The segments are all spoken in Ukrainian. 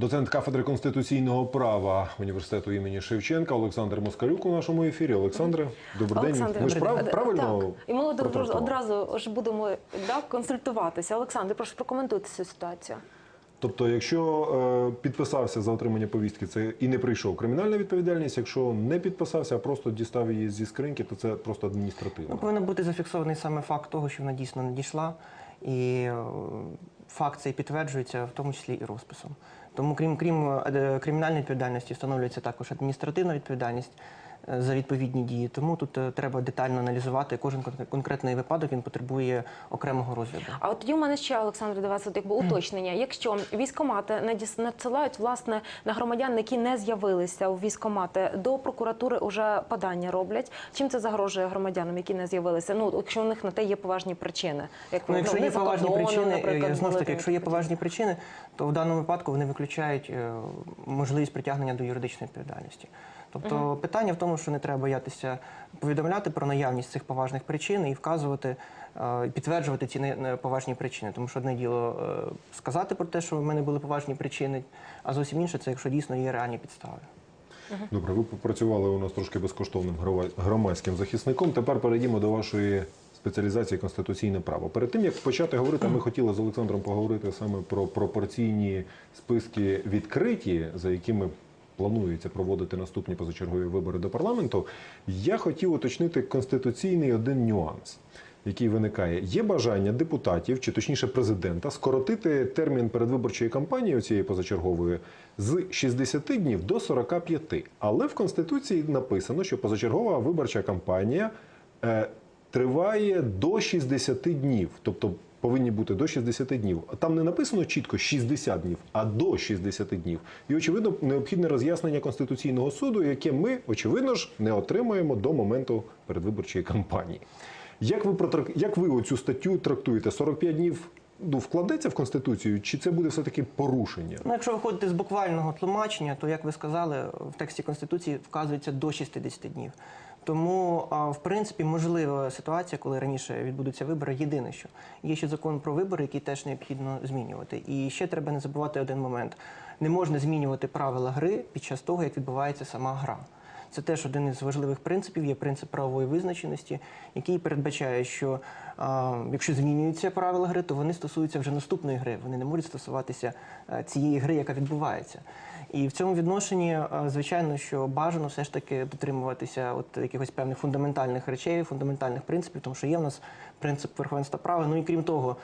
Доцент кафедри конституційного права університету імені Шевченка Олександр Москалюк у нашому ефірі. Олександре, добрий день. Ми ж прав, правильно так. І ми одразу, одразу ж будемо да, консультуватися. Олександр, прошу прокоментуйте цю ситуацію. Тобто, якщо е, підписався за отримання повістки, це і не прийшов кримінальна відповідальність. Якщо не підписався, а просто дістав її зі скриньки, то це просто адміністративно. Ну, повинен бути зафіксований саме факт того, що вона дійсно надійшла, і е, факт цей підтверджується, в тому числі і розписом. Тому, крім крім е, кримінальної відповідальності, встановлюється також адміністративна відповідальність за відповідні дії. Тому тут е, треба детально аналізувати кожен кон- конкретний випадок. Він потребує окремого розгляду. А от тоді у мене ще Олександр до вас от якби уточнення. Якщо військомати надсилають власне на громадян, які не з'явилися у військомати, до прокуратури вже подання роблять. Чим це загрожує громадянам, які не з'явилися? Ну якщо у них на те є поважні причини, як Ну, якщо є поважні причини, е, ж таки, якщо є поважні причини, то в даному випадку вони виключають е, можливість притягнення до юридичної відповідальності. Тобто питання в тому, що не треба боятися повідомляти про наявність цих поважних причин і вказувати е, і підтверджувати ці поважні причини. Тому що одне діло е, сказати про те, що в мене були поважні причини, а зовсім інше це якщо дійсно є реальні підстави. Добре, ви попрацювали у нас трошки безкоштовним громадським захисником. Тепер перейдімо до вашої спеціалізації конституційне право. Перед тим як почати говорити, ми хотіли з Олександром поговорити саме про пропорційні списки відкриті, за якими планується проводити наступні позачергові вибори до парламенту. Я хотів уточнити конституційний один нюанс. Який виникає, є бажання депутатів, чи точніше президента, скоротити термін передвиборчої кампанії цієї позачергової з 60 днів до 45. Але в конституції написано, що позачергова виборча кампанія е, триває до 60 днів, тобто повинні бути до 60 днів. Там не написано чітко 60 днів, а до 60 днів. І очевидно, необхідне роз'яснення конституційного суду, яке ми очевидно ж не отримаємо до моменту передвиборчої кампанії. Як ви протрак- як ви оцю статтю трактуєте? 45 днів ну, вкладеться в конституцію, чи це буде все таки порушення? Ну, якщо виходити з буквального тлумачення, то як ви сказали, в тексті конституції вказується до 60 днів. Тому, в принципі, можлива ситуація, коли раніше відбудуться вибори. Єдине, що є ще закон про вибори, який теж необхідно змінювати. І ще треба не забувати один момент: не можна змінювати правила гри під час того, як відбувається сама гра. Це теж один із важливих принципів, є принцип правової визначеності, який передбачає, що а, якщо змінюються правила гри, то вони стосуються вже наступної гри. Вони не можуть стосуватися а, цієї гри, яка відбувається. І в цьому відношенні, звичайно, що бажано все ж таки дотримуватися от якихось певних фундаментальних речей, фундаментальних принципів, тому що є в нас принцип верховенства права. Ну і крім того,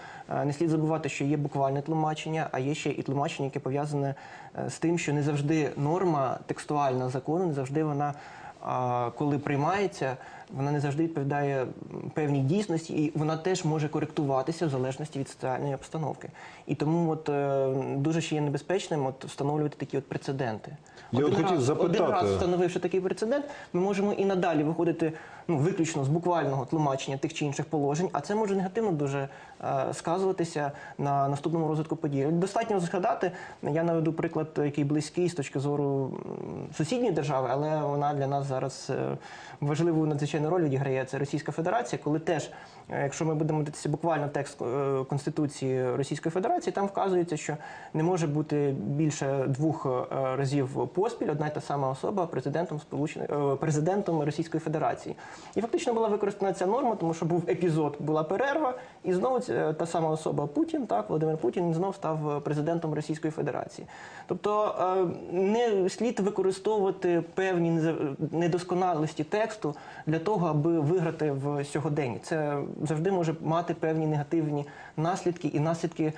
не слід забувати, що є буквальне тлумачення, а є ще і тлумачення, яке пов'язане е, з тим, що не завжди норма текстуальна закону, не завжди вона, коли приймається, вона не завжди відповідає певній дійсності, і вона теж може коректуватися в залежності від соціальної обстановки. І тому от е, дуже ще є небезпечним от встановлювати такі от прецеденти. Я от хотів раз, запитати. один раз встановивши такий прецедент, ми можемо і надалі виходити ну, виключно з буквального тлумачення тих чи інших положень, а це може негативно дуже е, сказуватися на наступному розвитку подій. Достатньо згадати, я наведу приклад, який близький з точки зору сусідньої держави, але вона для нас зараз е, важливу надзвичайну роль відіграє. Це Російська Федерація, коли теж, е, якщо ми будемо дивитися буквально текст е, Конституції Російської Федерації, там вказується, що не може бути більше двох разів поспіль одна й та сама особа президентом Сполучених президентом Російської Федерації. І фактично була використана ця норма, тому що був епізод, була перерва, і знову та сама особа Путін, так Володимир Путін, знов став президентом Російської Федерації. Тобто е, не слід використовувати певні недосконалості тексту для того, аби виграти в сьогоденні. Це завжди може мати певні негативні наслідки і наслідки, е,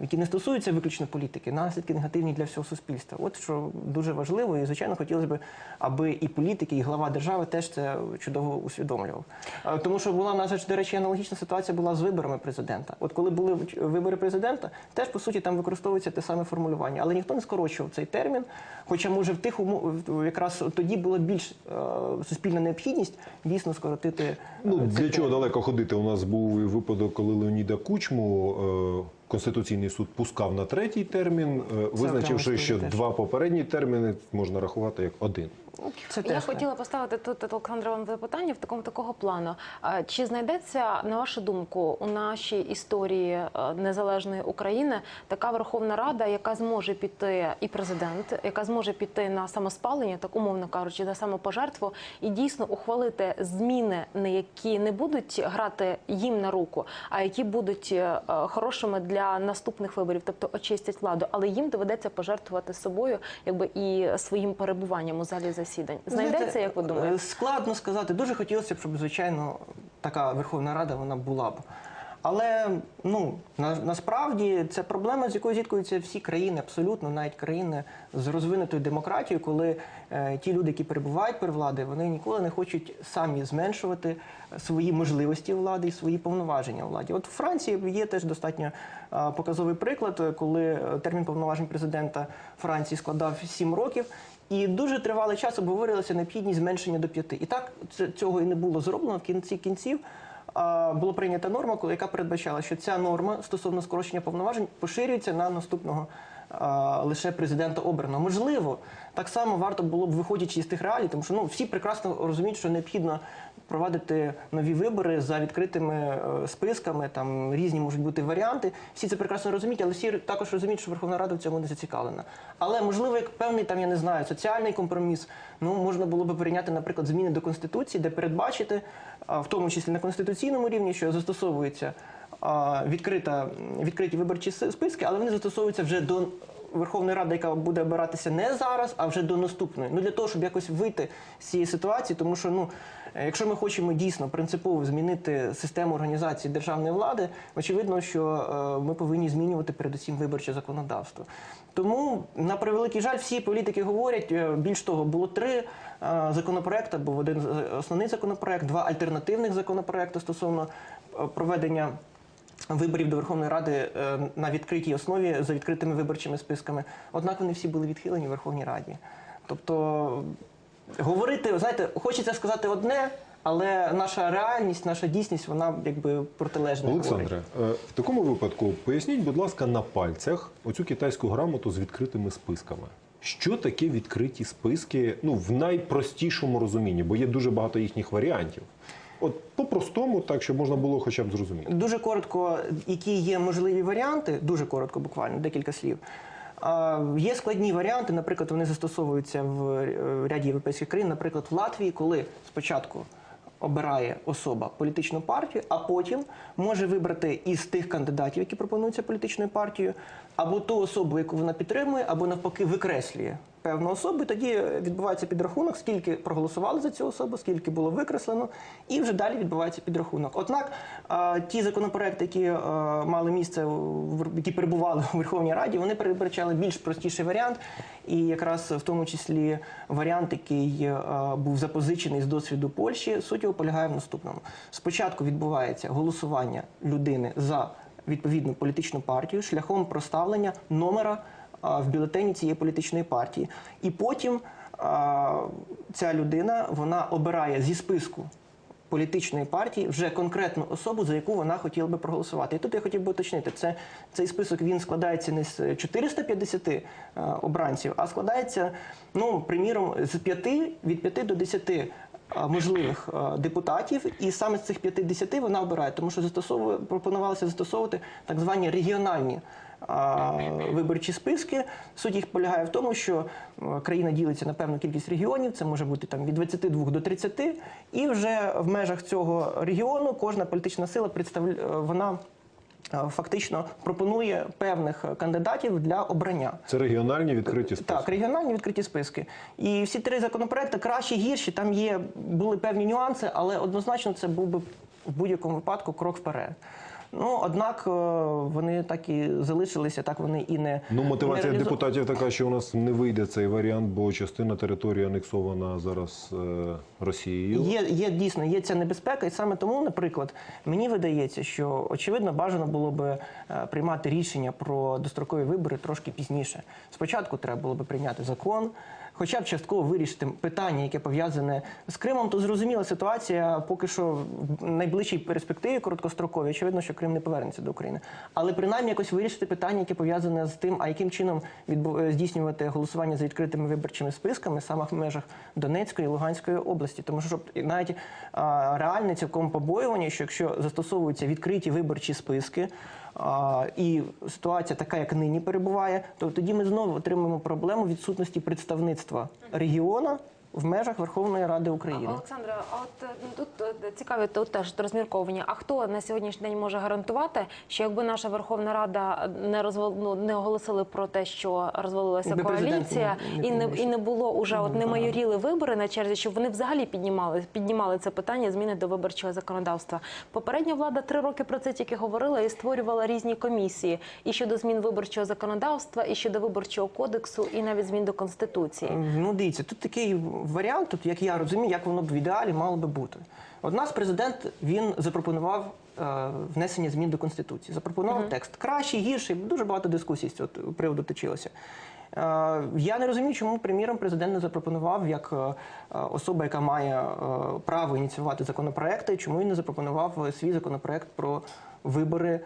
які не стосуються виключно політики, наслідки негативні для всього суспільства. От що дуже важливо, і звичайно хотілося б, аби і політики, і глава держави теж це чудово усвідомлював. Е, Тому що була же, до речі, аналогічна ситуація була з виборами президента. От коли були вибори президента, теж по суті там використовується те саме формулювання, але ніхто не скорочував цей термін. Хоча, може, в тих умов якраз тоді була більш е, суспільна необхідність дійсно скоротити. е, Ну для чого далеко ходити? У нас був випадок, коли Леоніда Кучму е, Конституційний суд пускав на третій термін, е, визначивши, що два попередні терміни можна рахувати як один. Це Я теж хотіла поставити тут Олександра вам запитання в такому такого плану. Чи знайдеться на вашу думку у нашій історії е, незалежної України така Верховна Рада, яка зможе піти і президент, яка зможе піти на самоспалення, так умовно кажучи, на самопожертву, і дійсно ухвалити зміни, не які не будуть грати їм на руку, а які будуть е, хорошими для наступних виборів, тобто очистять владу, але їм доведеться пожертвувати собою, якби і своїм перебуванням у залі засідань. Знайдеться, Знаєте, як ви е, думаєте? Складно сказати. Дуже хотілося б, щоб звичайно така Верховна Рада вона була б. Але ну на, насправді це проблема, з якою зіткуються всі країни, абсолютно, навіть країни з розвинутою демократією, коли е, ті люди, які перебувають при владі, вони ніколи не хочуть самі зменшувати свої можливості влади і свої повноваження владі. От у Франції є теж достатньо е, показовий приклад, коли е, термін повноважень президента Франції складав 7 років. І дуже тривалий час обговорювалася необхідність зменшення до п'яти. І так це- цього і не було зроблено в кінці кінців. А, Була прийнята норма, яка передбачала, що ця норма стосовно скорочення повноважень поширюється на наступного лише президента обраного. Можливо, так само варто було б виходячи з тих реалій, тому що ну всі прекрасно розуміють, що необхідно провадити нові вибори за відкритими е, списками. Там різні можуть бути варіанти. Всі це прекрасно розуміють, але всі також розуміють, що Верховна Рада в цьому не зацікавлена. Але можливо, як певний там я не знаю, соціальний компроміс. Ну можна було би прийняти, наприклад, зміни до конституції, де передбачити, в тому числі на конституційному рівні, що застосовується відкрита відкриті виборчі списки, але вони застосовуються вже до. Верховної Ради, яка буде обиратися не зараз, а вже до наступної. Ну для того, щоб якось вийти з цієї ситуації, тому що ну, якщо ми хочемо дійсно принципово змінити систему організації державної влади, очевидно, що е, ми повинні змінювати передусім виборче законодавство. Тому, на превеликий жаль, всі політики говорять. е, Більш того, було три е, законопроекти, був один основний законопроект, два альтернативних законопроекти стосовно проведення. Виборів до Верховної Ради е, на відкритій основі за відкритими виборчими списками. Однак вони всі були відхилені в Верховній Раді. Тобто говорити, знаєте, хочеться сказати одне, але наша реальність, наша дійсність, вона якби протилежна. Олександре, е, в такому випадку поясніть, будь ласка, на пальцях оцю китайську грамоту з відкритими списками. Що таке відкриті списки? Ну, в найпростішому розумінні, бо є дуже багато їхніх варіантів. От по-простому, так, щоб можна було хоча б зрозуміти. Дуже коротко, які є можливі варіанти, дуже коротко, буквально декілька слів. Є складні варіанти, наприклад, вони застосовуються в е, ряді європейських країн, наприклад, в Латвії, коли спочатку обирає особа політичну партію, а потім може вибрати із тих кандидатів, які пропонуються політичною партією, або ту особу, яку вона підтримує, або навпаки викреслює певну особу. І тоді відбувається підрахунок, скільки проголосували за цю особу, скільки було викреслено, і вже далі відбувається підрахунок. Однак ті законопроекти, які е, мали місце, які перебували у Верховній Раді, вони передбачали більш простіший варіант, і якраз в тому числі варіант, який е, був запозичений з досвіду Польщі, суть його полягає в наступному: спочатку відбувається голосування людини за відповідну політичну партію шляхом проставлення номера в бюлетені цієї політичної партії. І потім ця людина вона обирає зі списку політичної партії вже конкретну особу, за яку вона хотіла би проголосувати. І тут я хотів би уточнити, це цей список він складається не з 450 е, обранців, а складається, ну приміром, з 5, від 5 до 10 е, можливих е, депутатів, і саме з цих 50 вона обирає, тому що застосовує пропонувалося застосовувати так звані регіональні виборчі списки. Суть їх полягає в тому, що е, країна ділиться на певну кількість регіонів, це може бути там від 22 до 30, і вже в межах цього регіону кожна політична сила представляє вона. е, Фактично пропонує певних кандидатів для обрання. Це регіональні відкриті списки. Так, регіональні відкриті списки. І всі три законопроекти кращі, гірші. Там є були певні нюанси, але однозначно це був би в будь-якому випадку крок вперед. Ну однак е, вони так і залишилися, так вони і не Ну, мотивація не реалізу- депутатів така, що у нас не вийде цей варіант, бо частина території анексована зараз е, Росією. Є, є дійсно є ця небезпека, і саме тому, наприклад, мені видається, що очевидно бажано було би е, приймати рішення про дострокові вибори трошки пізніше. Спочатку треба було би прийняти закон. Хоча б частково вирішити питання, яке пов'язане з Кримом, то зрозуміла ситуація поки що в найближчій перспективі короткостроковій. Очевидно, що Крим не повернеться до України. Але принаймні якось вирішити питання, яке пов'язане з тим, а яким чином е, здійснювати голосування за відкритими виборчими списками саме в межах Донецької і Луганської області. Тому що навіть реальне цілком побоювання, що якщо застосовуються відкриті виборчі списки. І ситуація така, як нині перебуває, то тоді ми знову отримаємо проблему відсутності представництва регіону в межах Верховної Ради України. Олександре, а от е, ну, тут е, цікаві тут теж розмірковання. А хто на сьогоднішній день може гарантувати, що якби наша Верховна Рада не розвал, ну, не оголосили про те, що розвалилася коаліція, не- не і не і не було уже от не майоріли вибори на черзі, щоб вони взагалі піднімали піднімали це питання зміни до виборчого законодавства. Попередня влада три роки про це тільки говорила і створювала різні комісії і щодо змін виборчого законодавства, і щодо виборчого кодексу, і навіть змін до конституції. Ну, дивіться, тут такий варіант, тут, як я розумію, як воно б в ідеалі мало би бути. От нас президент він запропонував е, внесення змін до Конституції. Запропонував текст кращий, гірший, дуже багато дискусій з цього приводу точилося. Е, я не розумію, чому, приміром, президент не запропонував як е, е, особа, яка має е, право ініціювати законопроекти, чому він не запропонував е, свій законопроект про вибори е,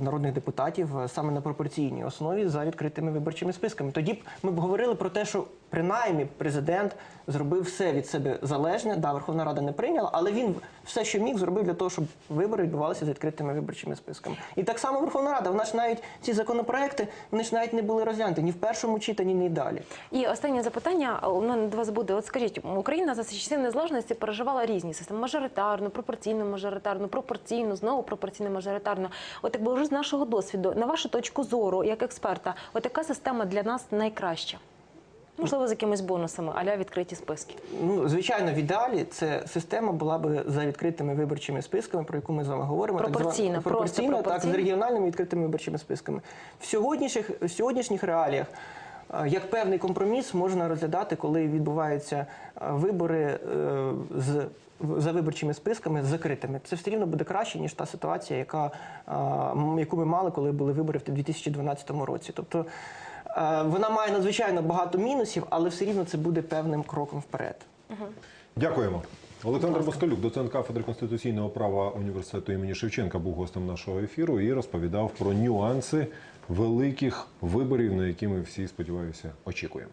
народних депутатів е, саме на пропорційній основі за відкритими виборчими списками. Тоді б ми б говорили про те, що принаймні президент зробив все від себе залежне. Да, Верховна Рада не прийняла, але він все, що міг, зробив для того, щоб вибори відбувалися за відкритими виборчими списками. І так само Верховна Рада. Вона ж навіть ці законопроекти вони ж навіть не були розглянуті ні в першому читанні, ні далі. І останнє запитання у мене до вас буде. От скажіть, Україна за часів незалежності переживала різні системи: мажоритарну, пропорційну, мажоритарну, пропорційну, знову пропорційну, мажоритарну. От якби вже з нашого досвіду, на вашу точку зору, як експерта, от яка система для нас найкраща? Можливо, з якимись бонусами, аля відкриті списки. Ну, звичайно, в ідеалі це система була б за відкритими виборчими списками, про яку ми з вами говоримо. так Пропорційно, просто пропорційно, так, з регіональними відкритими виборчими списками. В сьогоднішніх, в сьогоднішніх реаліях. е, Як певний компроміс можна розглядати, коли відбуваються е, вибори е, з за виборчими списками закритими. Це все рівно буде краще ніж та ситуація, яка яку ми мали, коли були вибори в 2012 році. Тобто вона має надзвичайно багато мінусів, але все рівно це буде певним кроком вперед. Дякуємо. Олександр Москалюк, доцент кафедри конституційного права університету імені Шевченка, був гостем нашого ефіру і розповідав про нюанси великих виборів, на які ми всі сподіваюся очікуємо.